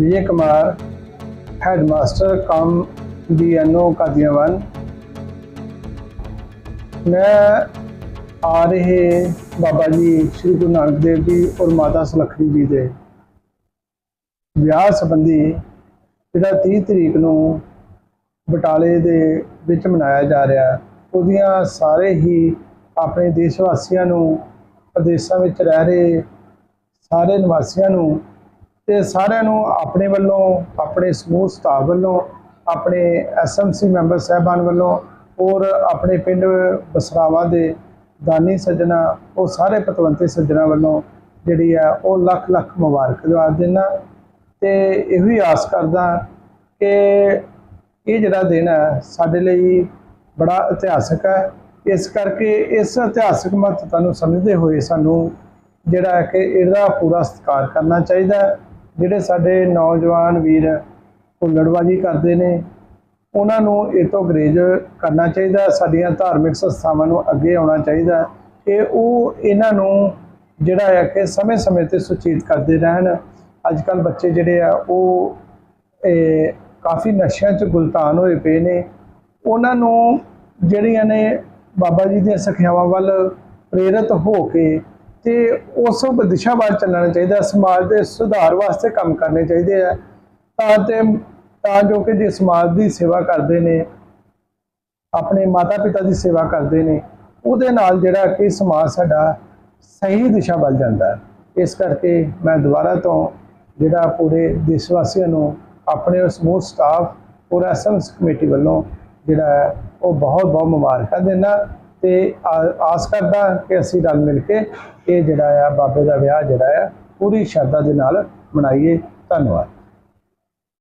Vijay Kumar headmaster cum DNO ਕਾਦੀਆਵਾਨ ਮੈਂ ਆ ਰਹੇ ਬਾਬਾ ਜੀ ਸ੍ਰੀ ਗੁਰੂ ਨਾਨਕ ਦੇਵ ਜੀ ਔਰ ਮਾਤਾ ਸੁਲੱਖਣੀ ਜੀ ਦੇ ਵਿਆਹ ਸੰਬੰਧੀ ਜਿਹੜਾ 30 ਤਰੀਕ ਨੂੰ ਬਟਾਲੇ ਦੇ ਵਿੱਚ ਮਨਾਇਆ ਜਾ ਰਿਹਾ ਉਹਦੀਆਂ ਸਾਰੇ ਹੀ ਆਪਣੇ ਦੇਸ਼ ਵਾਸੀਆਂ ਨੂੰ, ਪ੍ਰਦੇਸ਼ਾਂ ਵਿੱਚ ਰਹਿ ਰਹੇ ਸਾਰੇ ਨਿਵਾਸੀਆਂ ਨੂੰ ਤੇ ਸਾਰਿਆਂ ਨੂੰ ਆਪਣੇ ਵੱਲੋਂ, ਆਪਣੇ ਸਮੂਹ ਸਟਾਫ ਵੱਲੋਂ, ਆਪਣੇ ਐਸਐਮਸੀ ਮੈਂਬਰ ਸਾਹਿਬਾਨ ਵੱਲੋਂ ਔਰ ਆਪਣੇ ਪਿੰਡ ਬਸਰਾਵਾ ਦੇ ਦਾਨੀ ਸੱਜਣਾ, ਉਹ ਸਾਰੇ ਪਤਵੰਤੇ ਸੱਜਣਾ ਵੱਲੋਂ ਜਿਹੜੀ ਆ ਉਹ ਲੱਖ ਲੱਖ ਮੁਬਾਰਕ ਦਵਾ ਦੇਣਾ ਤੇ ਇਹੋ ਹੀ ਆਸ ਕਰਦਾ ਕਿ ਇਹ ਜਿਹੜਾ ਦਿਨ ਹੈ ਸਾਡੇ ਲਈ ਬੜਾ ਇਤਿਹਾਸਕ ਹੈ ਇਸ ਕਰਕੇ ਇਸ ਇਤਿਹਾਸਕ ਮਹੱਤਤਾ ਨੂੰ ਸਮਝਦੇ ਹੋਏ ਸਾਨੂੰ ਜਿਹੜਾ ਹੈ ਕਿ ਇਹਦਾ ਪੂਰਾ ਸਤਿਕਾਰ ਕਰਨਾ ਚਾਹੀਦਾ ਹੈ। ਜਿਹੜੇ ਸਾਡੇ ਨੌਜਵਾਨ ਵੀਰ ਹੁੱਲੜਬਾਜੀ ਕਰਦੇ ਨੇ ਉਹਨਾਂ ਨੂੰ ਇਹ ਤੋਂ ਗਰੇਜ ਕਰਨਾ ਚਾਹੀਦਾ ਸਾਡੀਆਂ ਧਾਰਮਿਕ ਸੰਸਥਾਵਾਂ ਨੂੰ ਅੱਗੇ ਆਉਣਾ ਚਾਹੀਦਾ ਕਿ ਉਹ ਇਹਨਾਂ ਨੂੰ ਜਿਹੜਾ ਹੈ ਕਿ ਸਮੇਂ-ਸਮੇਂ ਤੇ ਸੁਚੇਤ ਕਰਦੇ ਰਹਿਣ। ਅੱਜ ਕੱਲ ਬੱਚੇ ਜਿਹੜੇ ਆ ਉਹ ਇਹ, ਕਾਫੀ ਨਸ਼ਿਆਂ 'ਚ ਗੁਲਤਾਨ ਹੋਏ ਪਏ ਨੇ। ਉਹਨਾਂ ਨੂੰ ਜਿਹੜੀਆਂ ਨੇ ਬਾਬਾ ਜੀ ਦੀਆਂ ਸਿੱਖਿਆਵਾਂ ਵੱਲ ਪ੍ਰੇਰਿਤ ਹੋ ਕੇ ਤੇ ਉਸ ਦਿਸ਼ਾ ਵੱਲ ਚੱਲਣਾ ਚਾਹੀਦਾ ਸਮਾਜ ਦੇ ਸੁਧਾਰ ਵਾਸਤੇ ਕੰਮ ਕਰਨੇ ਚਾਹੀਦੇ ਆ। ਤਾਂ ਤੇ, ਤਾਂ ਜੋ ਕਿ ਜੇ ਸਮਾਜ ਦੀ ਸੇਵਾ ਕਰਦੇ ਨੇ, ਆਪਣੇ ਮਾਤਾ ਪਿਤਾ ਦੀ ਸੇਵਾ ਕਰਦੇ ਨੇ, ਉਹਦੇ ਨਾਲ ਜਿਹੜਾ ਕਿ ਸਮਾਜ ਸਾਡਾ ਸਹੀ ਦਿਸ਼ਾ ਵੱਲ ਜਾਂਦਾ ਹੈ। ਇਸ ਕਰਕੇ ਮੈਂ ਦੁਬਾਰਾ ਤੋਂ ਜਿਹੜਾ ਪੂਰੇ ਦੇਸ਼ ਵਾਸੀਆਂ ਨੂੰ, ਆਪਣੇ ਉਸ ਸਮੂਹ ਸਟਾਫ ਔਰ ਐਸਐਮਐਸ ਕਮੇਟੀ ਵੱਲੋਂ ਜਿਹੜਾ ਹੈ, ਉਹ ਬਹੁਤ ਬਹੁਤ ਮੁਬਾਰਕਾਂ ਦੇਣਾ ਤੇ ਆਸ ਕਰਦਾ ਕਿ ਅਸੀਂ ਰਲ ਮਿਲ ਕੇ ਇਹ ਜਿਹੜਾ ਆ ਬਾਬੇ ਦਾ ਵਿਆਹ ਜਿਹੜਾ ਆ, ਪੂਰੀ ਸ਼ਰਧਾ ਦੇ ਨਾਲ ਮਨਾਈਏ। ਧੰਨਵਾਦ।